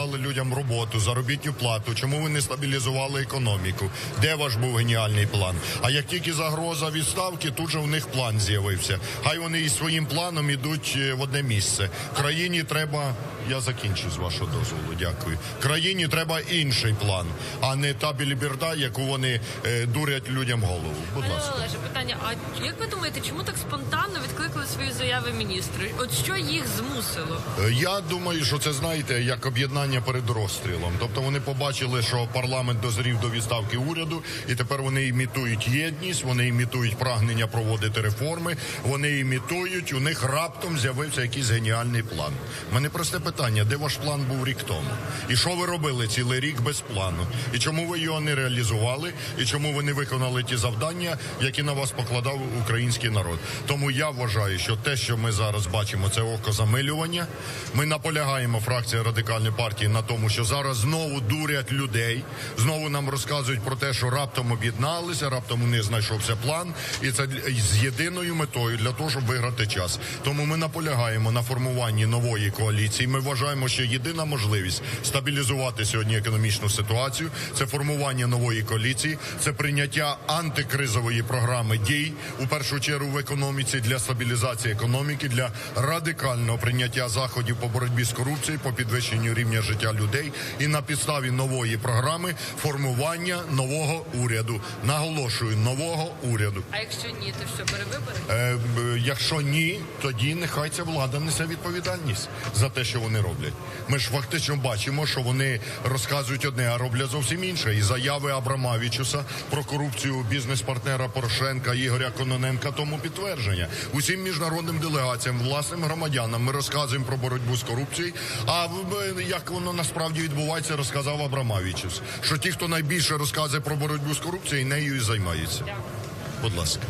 дали людям роботу, заробітну плату? Чому ви не стабілізували економіку? Де ваш був геніальний план? А як тільки загроза відставки, тут же в них план з'явився. Хай вони із своїм планом ідуть е, в одне місце. Країні треба. Я закінчу з вашого дозволу. Дякую. Країні треба інший план, а не та біліберда, яку вони е, дурять людям голову. Будь Пане ласка. Олеже, питання: а як ви думаєте, чому так спонтанно відкликали свої заяви міністри? От що їх змусило? Е, Я думаю, що це знаєте як об'єднання перед розстрілом. Тобто вони побачили, що парламент дозрів до відставки уряду, і тепер вони імітують єдність, вони імітують прагнення проводити реформи. Вони імітують. У них раптом з'явився якийсь геніальний план. У Мене просте питання: де ваш план був рік тому? І що ви робили цілий рік без плану? І чому ви його не реалізували? І чому ви не виконали ті завдання, які на вас покладав український народ? Тому я вважаю, що те, що ми зараз бачимо, це окозамилювання. Ми наполягаємо фракція радикальної партії на тому, що зараз знову дурять людей, знову нам розказують про те, що раптом об'єдналися, раптом у них знайшовся план, і це з єдиною метою для того, щоб виграти час. Тому ми наполягаємо на формуванні нової коаліції. Ми вважаємо, що єдина можливість стабілізувати сьогодні економічну ситуацію це формування нової коаліції, це прийняття антикризової програми дій у першу чергу в економіці для стабілізації економіки, для радикального прийняття заходів по боротьбі з корупцією, по підвищенню рівня життя людей і на підставі нової програми формування нового уряду. Наголошую, нового уряду. А якщо ні, то що перевибори? Е, якщо ні, тоді нехай ця влада несе відповідальність за те, що вони роблять. Ми ж фактично бачимо, що вони розказують одне, а роблять зовсім інше. І заяви Абрамавічуса про корупцію бізнес-партнера Порошенка Ігоря Кононенка тому підтвердження. Усім міжнародним делегаціям, власним громадянам ми розказуємо про боротьбу з корупцією. А в- як воно насправді відбувається, розказав Абрамавічус. Що ті, хто найбільше розказує про боротьбу з корупцією, нею і займається. Будь ласка.